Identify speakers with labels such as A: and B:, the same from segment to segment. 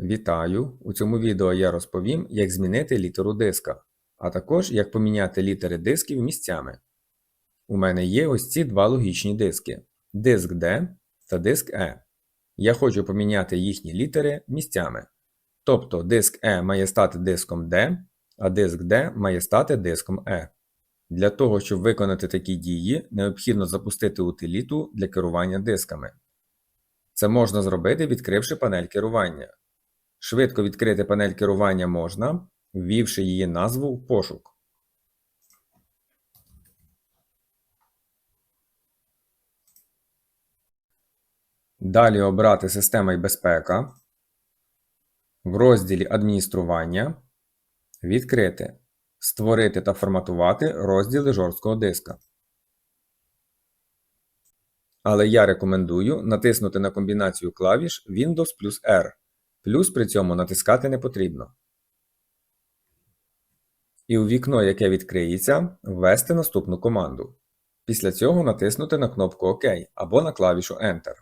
A: Вітаю! У цьому відео я розповім, як змінити літеру диска, а також як поміняти літери дисків місцями. У мене є ось ці два логічні диски диск D та диск E. Я хочу поміняти їхні літери місцями. Тобто диск E має стати диском D, а диск D має стати диском E. Для того, щоб виконати такі дії, необхідно запустити утиліту для керування дисками. Це можна зробити, відкривши панель керування. Швидко відкрити панель керування можна, ввівши її назву в пошук. Далі обрати Система і безпека. В розділі Адміністрування відкрити Створити та форматувати розділи жорсткого диска. Але я рекомендую натиснути на комбінацію клавіш Windows плюс R. Плюс при цьому натискати не потрібно. І у вікно, яке відкриється, ввести наступну команду. Після цього натиснути на кнопку ОК або на клавішу Enter.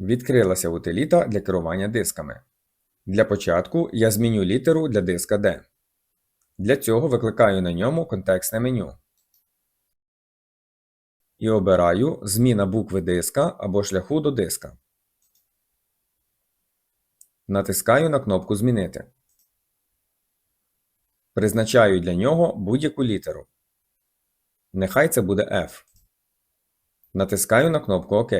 A: Відкрилася утиліта для керування дисками. Для початку я зміню літеру для диска D. Для цього викликаю на ньому контекстне меню і обираю Зміна букви диска або шляху до диска. Натискаю на кнопку Змінити. Призначаю для нього будь-яку літеру. Нехай це буде F. Натискаю на кнопку ОК.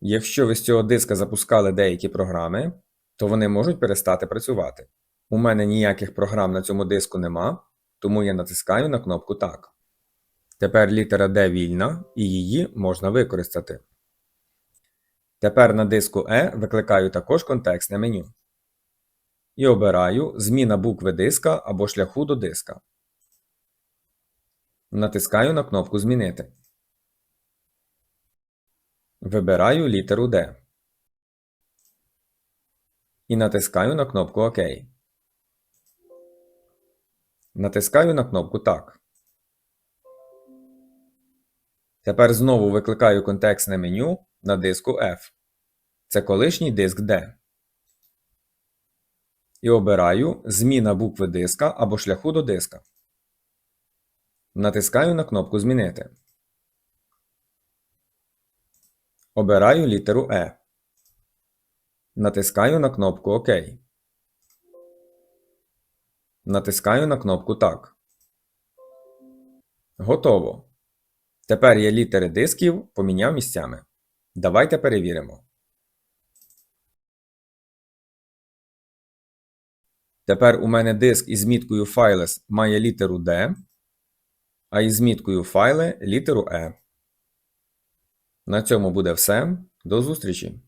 A: Якщо ви з цього диска запускали деякі програми, то вони можуть перестати працювати. У мене ніяких програм на цьому диску нема, тому я натискаю на кнопку Так. Тепер літера D вільна і її можна використати. Тепер на диску E викликаю також контекстне меню. І обираю Зміна букви диска або шляху до диска. Натискаю на кнопку Змінити. Вибираю літеру D. І натискаю на кнопку ОК. Натискаю на кнопку Так. Тепер знову викликаю контекстне меню на диску F. Це колишній диск D. І обираю Зміна букви диска або шляху до диска. Натискаю на кнопку Змінити. Обираю літеру E. Натискаю на кнопку ОК. Натискаю на кнопку Так. Готово. Тепер я літери дисків поміняв місцями. Давайте перевіримо. Тепер у мене диск із міткою Files має літеру D, а із міткою файли літеру E. На цьому буде все. До зустрічі!